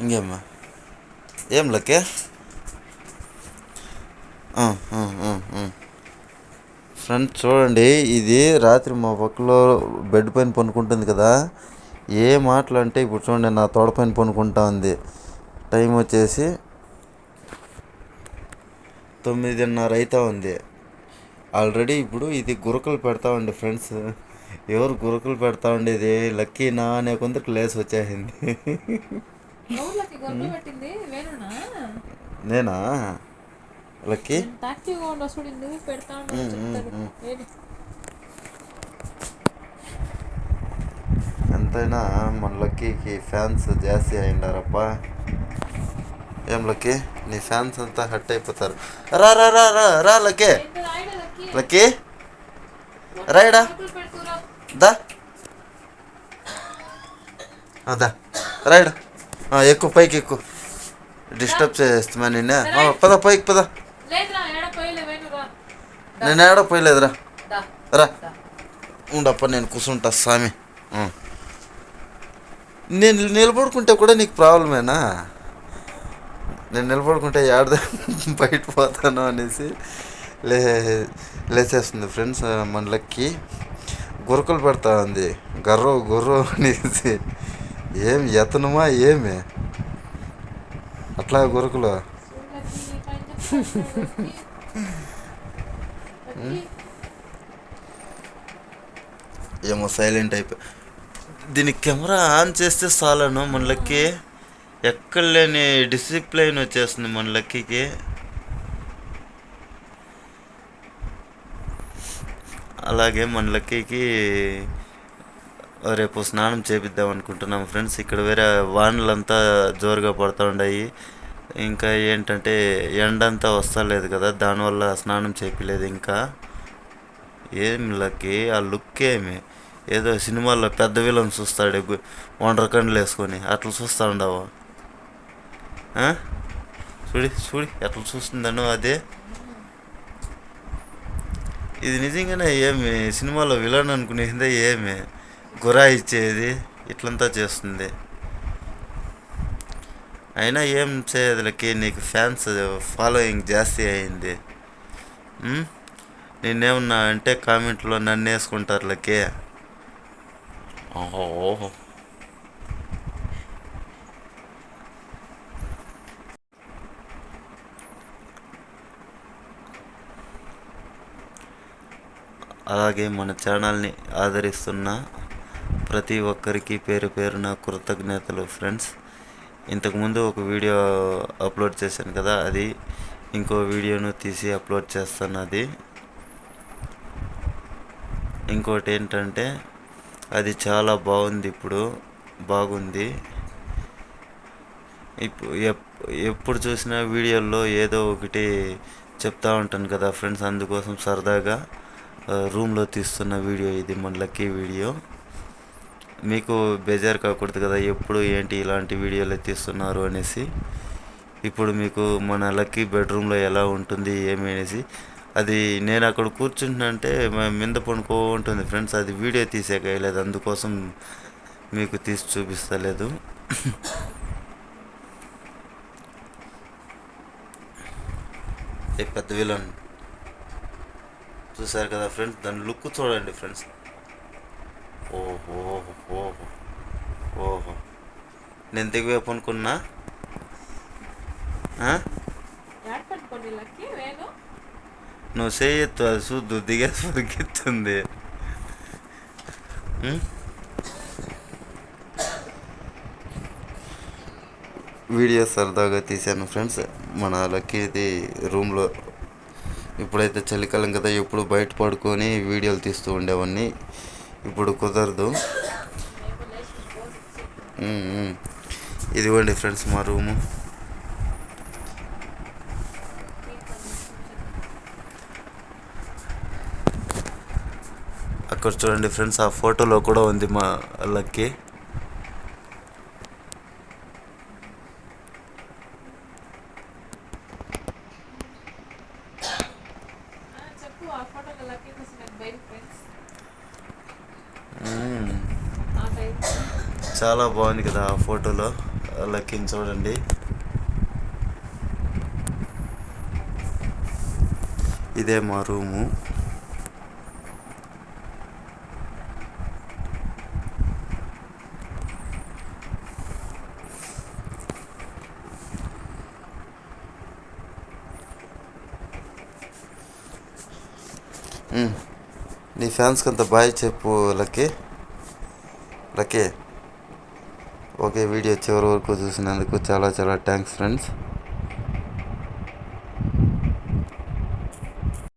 ఇంకేమ్మా ఏం లక్కే ఫ్రెండ్స్ చూడండి ఇది రాత్రి మా పక్కలో బెడ్ పైన పనుకుంటుంది కదా ఏ మాటలు అంటే ఇప్పుడు చూడండి నా తోడ పైన పనుకుంటా ఉంది టైం వచ్చేసి తొమ్మిదిన్నర అయితే ఉంది ఆల్రెడీ ఇప్పుడు ఇది గురకలు పెడతా ఉండే ఫ్రెండ్స్ ఎవరు గురకలు పెడతా ఉండేది లక్కీనా అనే కొందరికి లేస్ వచ్చేసింది నేనా? లక్కీ? యాక్టివ్గా చూడు నువ్వు పెడతా ఎంతైనా మన లక్కీకి ఫ్యాన్స్ జాస్తి అయిండారప్ప. ఏం లక్కీ? నీ ఫ్యాన్స్ అంతా హట్ అయిపోతారు. రా రా రా రా రా లక్కీ. లక్కీ. రాయడా దా. ఆ, దా. రాయడా ఎక్కువ పైకి ఎక్కువ డిస్టర్బ్ చేస్తున్నా నిన్న. పద పైకి పద. నేను ఏడో పోయలేదురా? రా. ఉండప్ప నేను కూర్చుంటా స్వామి. నేను నిలబడుకుంటే కూడా నీకు ప్రాబ్లమేనా? నేను నిలబడుకుంటే ఏడ బయట పోతాను అనేసి లే లేచేస్తుంది ఫ్రెండ్స్ మన లక్కి. గురకలు పెడతా ఉంది. గర్ర గుర్ర అనేసి. ఏమి ఎతనమా ఏమి? అట్లా గురుకులు ఏమో సైలెంట్ అయిపోయి దీనికి కెమెరా ఆన్ చేస్తే చాలను మన ఎక్కడ లేని డిసిప్లైన్ వచ్చేస్తుంది మన లక్కీకి అలాగే మన లక్కీకి రేపు స్నానం చేపిద్దాం అనుకుంటున్నాం ఫ్రెండ్స్. ఇక్కడ వేరే వానలంతా జోరుగా పడుతూ ఉన్నాయి ఇంకా ఏంటంటే ఎండంతా వస్తలేదు కదా దానివల్ల స్నానం చేపిలేదు ఇంకా. ఏం లక్కి ఆ లుక్ ఏమి? ఏదో సినిమాల్లో పెద్ద విలన్ చూస్తాడు గు- కండ్లు వేసుకొని. అట్లా చూస్తా ఉండవు? చూడి చూడి ఎట్లా చూస్తుందను అదే. ఇది నిజంగానే ఏమి? సినిమాలో విలన్ అనుకునేదే ఏమి? గురా ఇచ్చేది ఇట్లంతా చేస్తుంది. అయినా ఏం చేయదులకి నీకు ఫ్యాన్స్ ఫాలోయింగ్ జాస్తి అయింది? నేనేమన్నా అంటే కామెంట్లో నన్ను వేసుకుంటారు లకే ఓహో. అలాగే మన ఛానల్ని ఆదరిస్తున్న ప్రతి ఒక్కరికి పేరు పేరున కృతజ్ఞతలు ఫ్రెండ్స్. ఇంతకుముందు ఒక వీడియో అప్లోడ్ చేశాను కదా అది ఇంకో వీడియోను తీసి అప్లోడ్ చేస్తాను అది ఇంకోటి ఏంటంటే అది చాలా బాగుంది ఇప్పుడు బాగుంది. ఇప్పుడు ఎప్ ఎప్పుడు చూసినా వీడియోల్లో ఏదో ఒకటి చెప్తా ఉంటాను కదా ఫ్రెండ్స్. అందుకోసం సరదాగా రూమ్లో తీస్తున్న వీడియో ఇది మన లక్కీ వీడియో. మీకు బేజారు కాకూడదు కదా ఎప్పుడు ఏంటి ఇలాంటి వీడియోలు తీస్తున్నారు అనేసి. ఇప్పుడు మీకు మన లక్కీ బెడ్రూమ్లో ఎలా ఉంటుంది ఏమి అనేసి. అది నేను అక్కడ కూర్చుంటున్నంటే మింద పండుకో ఉంటుంది ఫ్రెండ్స్. అది వీడియో తీసేయలేదు అందుకోసం మీకు తీసి చూపిస్తలేదు. పెద్ద విలన్. చూసారు కదా ఫ్రెండ్స్ దాని లుక్ చూడండి ఫ్రెండ్స్. ఓహో ఓహో ఓహో. నేను దిగివైపు అనుకున్నా. నువ్వు చేయొద్దు అది చూద్దు దిగేసి పరిగెత్తుంది? వీడియో సరదాగా తీశాను ఫ్రెండ్స్. మన లక్కీది రూమ్లో ఇప్పుడైతే చలికాలం కదా ఎప్పుడు బయట పడుకొని వీడియోలు తీస్తూ ఉండేవాడిని ఇప్పుడు కుదరదు. ఇదిగోండి ఫ్రెండ్స్ మా రూము. అక్కడ చూడండి ఫ్రెండ్స్ ఆ ఫోటోలో కూడా ఉంది మా లక్కీ ఆ, చెప్పు ఆ ఫోటోలో లక్కీ కోసం నాకు బయట ఫ్రెండ్స్ ఉం. ఆ టైం చాలా బాగుంది కదా ఆ ఫోటోలో. లక్కిని చూడండి. ఇదే మా రూము. నీ ఫ్యాన్స్కి అంత బాయ్ చెప్పు లక్కీ. లక్కీ. ఓకే వీడియో చివరి వరకు చూసినందుకు చాలా చాలా థ్యాంక్స్ ఫ్రెండ్స్